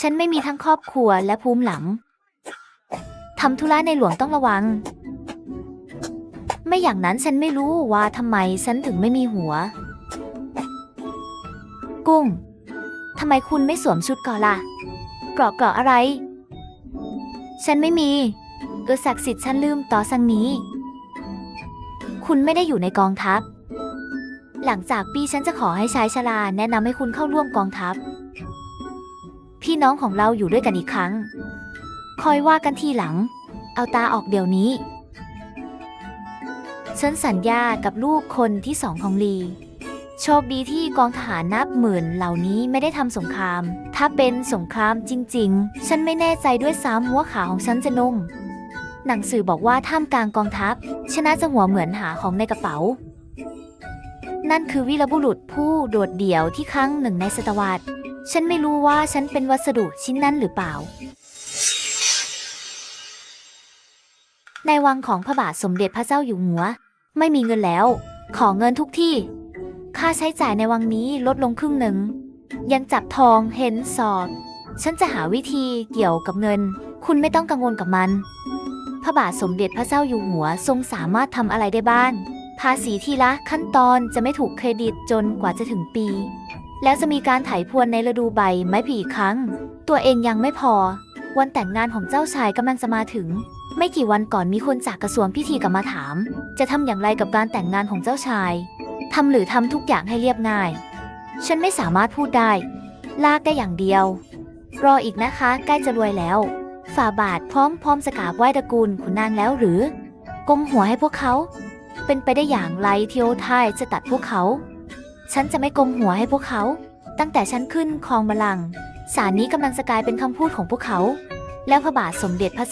ฉันไม่มีทั้งครอบครัวและภูมิหลังทำธุระในหลวงต้องระวัง ไม่อย่างนั้นฉันไม่รู้ว่าทำไมฉันถึงไม่มีหัว กุ้งทำไมคุณไม่สวมชุดก่อนล่ะเกราะเกราะอะไร ฉันไม่มีเออศักดิ์สิทธิ์ฉันลืมต่อสังนี้ คุณไม่ได้อยู่ในกองทัพ หลังจากปีฉันจะขอให้ชายชราแนะนำให้คุณเข้าร่วมกองทัพ พี่น้องของเราอยู่ด้วยกันอีกครั้ง คอยว่ากันทีหลัง เอาตาออกเดี๋ยวนี้ ฉันสัญญากับลูกคนที่สองของลี โชคดีที่กองทหารนับหมื่นเหล่านี้ไม่ได้ทำสงคราม ถ้าเป็นสงครามจริง ๆ ฉันไม่แน่ใจด้วยซ้ำว่าขาของฉันจะนุ่ม หนังสือบอกว่าท่ามกลางกองทัพ ชนะจะหัวเหมือนหาของในกระเป๋านั่นคือวีรบุรุษผู้โดดเดี่ยวที่ครั้งหนึ่งในศตวรรษ ฉันไม่รู้ว่าฉันเป็นวัสดุชิ้นนั้นหรือเปล่า ในวังของพระบาทสมเด็จพระเจ้าอยู่หัว ไม่มีเงินแล้ว ขอเงินทุกที่ ค่าใช้จ่ายในวังนี้ลดลงครึ่งหนึ่ง ยังจับทองเห็นสอบ ฉันจะหาวิธีเกี่ยวกับเงิน คุณไม่ต้องกังวลกับมัน พระบาทสมเด็จพระเจ้าอยู่หัวทรงสามารถทำอะไรได้บ้างภาษีทีละขั้นตอนจะไม่ถูกเครดิตจนกว่าจะถึงปี แล้วจะมีการไถพวนในฤดูใบไม้ผลิอีกครั้ง ตัวเองยังไม่พอ วันแต่งงานของเจ้าชายกำลังจะมาถึง ไม่กี่วันก่อนมีคนจากกระทรวงพิธีกลับมาถาม จะทำอย่างไรกับการแต่งงานของเจ้าชายทำหรือทำทุกอย่างให้เรียบง่าย ฉันไม่สามารถพูดได้ ลากได้อย่างเดียว รออีกนะคะ ใกล้จะรวยแล้ว ฝ่าบาทพร้อมพร้อมสกาบไหว้ตระกูลขุนนางแล้วหรือก้มหัวให้พวกเขา เป็นไปได้อย่างไรเที่โอทยจะตัดพวกเขา ฉันจะไม่กลมหัวให้พวกเขา ตั้งแต่ฉันขึ้นครองบัลลังก์สารนี้กำลังจะกลายเป็นคำพูดของพวกเขา แล้วพระบาทสมเด็จพระ